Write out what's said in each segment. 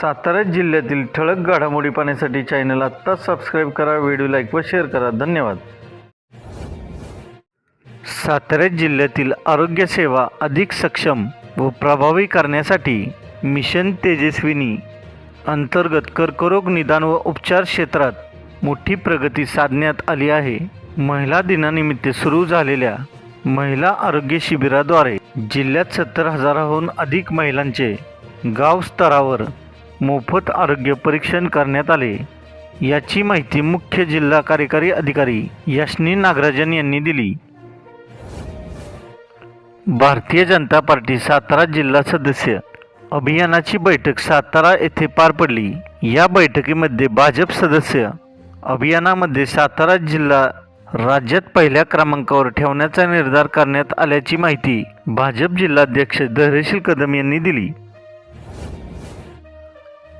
सातारा जिल्ह्यातील ठळक घडामोडी पाहण्यासाठी चॅनल आत्ताच सबस्क्राईब करा व्हिडिओ लाईक व शेअर करा. धन्यवाद. सातारा जिल्ह्यातील आरोग्यसेवा अधिक सक्षम व प्रभावी करण्यासाठी मिशन तेजस्विनी अंतर्गत कर्करोग निदान व उपचार क्षेत्रात मोठी प्रगती साधण्यात आली आहे. महिला दिनानिमित्त सुरू झालेल्या महिला आरोग्य शिबिराद्वारे जिल्ह्यात सत्तर हजाराहून अधिक महिलांचे गाव स्तरावर मोफत आरोग्य परीक्षण करण्यात आले. याची माहिती मुख्य जिल्हा कार्यकारी अधिकारी यशनी नागराजन यांनी दिली. भारतीय जनता पार्टी सातारा जिल्हा सदस्य अभियानाची बैठक सातारा येथे पार पडली. या बैठकीमध्ये भाजप सदस्य अभियानामध्ये सातारा जिल्हा राज्यात पहिल्या क्रमांकावर ठेवण्याचा निर्धार करण्यात आल्याची माहिती भाजप जिल्हाध्यक्ष धैर्यशील कदम यांनी दिली.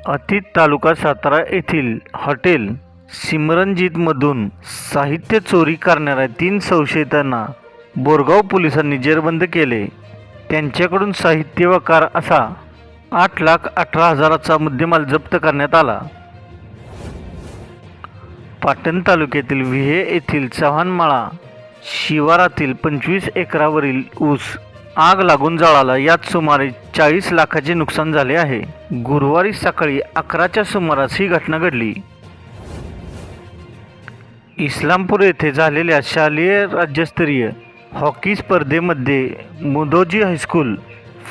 अतीत तालुका सातारा येथील हॉटेल सिमरनजीतमधून साहित्य चोरी करणाऱ्या तीन संशयितांना बोरगाव पोलिसांनी जेरबंद केले. त्यांच्याकडून साहित्य व कार असा आठ लाख अठरा हजाराचा मुद्देमाल जप्त करण्यात आला. पाटण तालुक्यातील विहे येथील चव्हाणमाळा शिवारातील पंचवीस एकरावरील ऊस आग लागून जळाला. यात सुमारे चाळीस लाखाचे नुकसान झाले आहे. गुरुवारी सकाळी अकराच्या सुमारास ही घटना घडली. इस्लामपूर येथे झालेल्या शालेय राज्यस्तरीय हॉकी स्पर्धेमध्ये मुदोजी हायस्कूल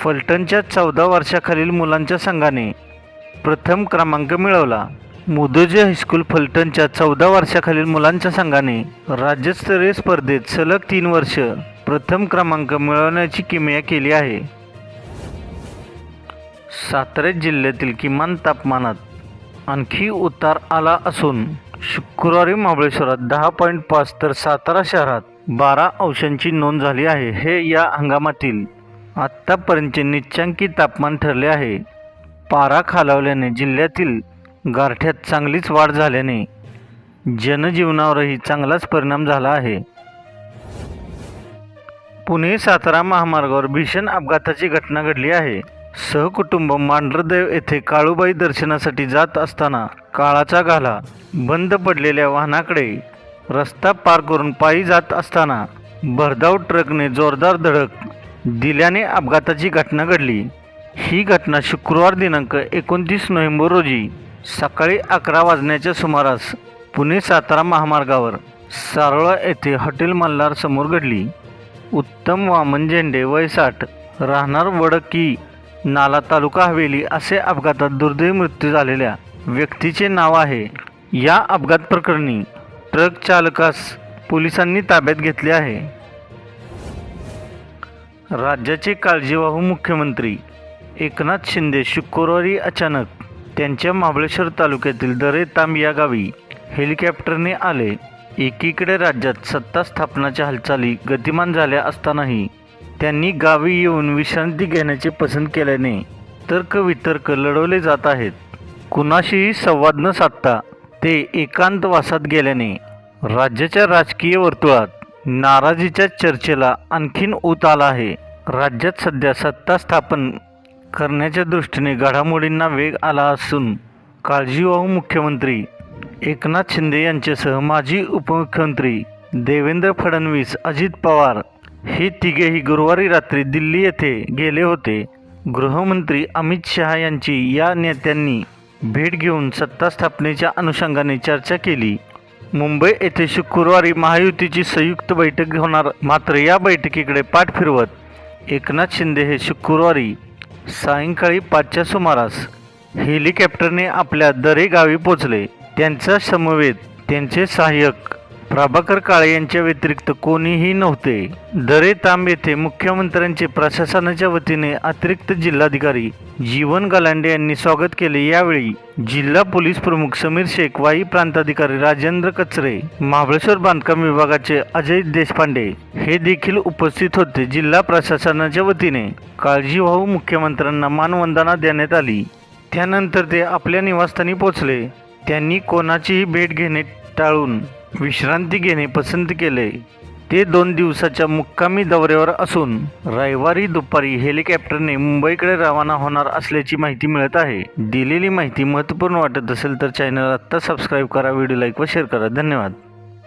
फलटणच्या चौदा वर्षाखालील मुलांच्या संघाने प्रथम क्रमांक मिळवला. मुदोजी हायस्कूल फलटणच्या चौदा वर्षाखालील मुलांच्या संघाने राज्यस्तरीय स्पर्धेत सलग तीन वर्ष प्रथम क्रमांक मिळवण्याची किमया केली आहे. सातारा जिल्ह्यातील किमान तापमानात आणखी उतार आला असून शुक्रवारी महाबळेश्वरात दहा पॉईंट पाच तर सातारा शहरात बारा अंशांची नोंद झाली आहे. हे या हंगामातील आत्तापर्यंतचे निच्चांकी तापमान ठरले आहे. पारा खालावल्याने जिल्ह्यातील गारठ्यात चांगलीच वाढ झाल्याने जनजीवनावरही चांगलाच परिणाम झाला आहे. पुणे सातारा महामार्गावर भीषण अपघाताची घटना घडली आहे. सहकुटुंब मांढरदेव येथे काळूबाई दर्शनासाठी जात असताना काळाचा घाला बंद पडलेल्या वाहनाकडे रस्ता पार करून पायी जात असताना भरधाव ट्रकने जोरदार धडक दिल्याने अपघाताची घटना घडली. ही घटना शुक्रवार दिनांक एकोणतीस नोव्हेंबर रोजी सकाळी अकरा वाजण्याच्या सुमारास पुणे सातारा महामार्गावर सारोळा येथे हॉटेल मल्हार समोर घडली. उत्तम वामन झेंडे म्हणजे वय साठ राहणार वडकी. नाला तालुका हवेली असे अपघातात दुर्दैवी मृत्यू झालेल्या व्यक्तीचे नाव आहे. या अपघात प्रकरणी ट्रक चालकास पोलिसांनी ताब्यात घेतले आहे. राज्याचे काळजीवाहू मुख्यमंत्री एकनाथ शिंदे शुक्रवारी अचानक त्यांच्या महाबळेश्वर तालुक्यातील दरे तांब या गावी हेलिकॉप्टरने आले. एकीकडे राज्यात सत्ता स्थापनाच्या हालचाली गतिमान झाल्या असतानाही त्यांनी गावी येऊन विश्रांती घेण्याचे पसंत केल्याने तर्कवितर्क लढवले जात आहेत. कुणाशीही संवाद न साधता ते एकांतवासात गेल्याने राज्याच्या राजकीय वर्तुळात नाराजीच्या चर्चेला आणखीन ऊत आला आहे. राज्यात सध्या सत्ता स्थापन करण्याच्या दृष्टीने घडामोडींना वेग आला असून काळजीवाहू मुख्यमंत्री एकनाथ शिंदे यांच्यासह माजी उपमुख्यमंत्री देवेंद्र फडणवीस अजित पवार हे तिघेही गुरुवारी रात्री दिल्ली येथे गेले होते. गृहमंत्री अमित शहा यांची या नेत्यांनी भेट घेऊन सत्ता स्थापनेच्या अनुषंगाने चर्चा केली. मुंबई येथे शुक्रवारी महायुतीची संयुक्त बैठक होणार मात्र या बैठकीकडे पाठ फिरवत एकनाथ शिंदे हे शुक्रवारी सायंकाळी पाचच्या सुमारास हेलिकॉप्टरने आपल्या दरे गावी पोचले. त्यांचा समवेत त्यांचे सहाय्यक प्रभाकर काळे यांच्या व्यतिरिक्त कोणीही नव्हते. दरे तांब येथे मुख्यमंत्र्यांचे प्रशासनाच्या वतीने अतिरिक्त जिल्हाधिकारी जीवन गलांडे यांनी स्वागत केले. यावेळी जिल्हा पोलीस प्रमुख समीर शेख वाई प्रांताधिकारी राजेंद्र कचरे महाबळेश्वर बांधकाम विभागाचे अजय देशपांडे हे देखील उपस्थित होते. जिल्हा प्रशासनाच्या वतीने काळजीवाहू मुख्यमंत्र्यांना मानवंदना देण्यात आली. त्यानंतर ते आपल्या निवासस्थानी पोचले त्यांनी कोणाचीही भेट घेणे टाळून विश्रांती घेणे पसंत केले. ते दोन दिवसाच्या मुक्कामी दौऱ्यावर असून रविवारी दुपारी हेलिकॉप्टरने मुंबईकडे रवाना होणार असल्याची माहिती मिळत आहे. दिलेली माहिती महत्त्वपूर्ण वाटत असेल तर चॅनल आत्ता सबस्क्राईब करा व्हिडिओ लाईक व शेअर करा. धन्यवाद.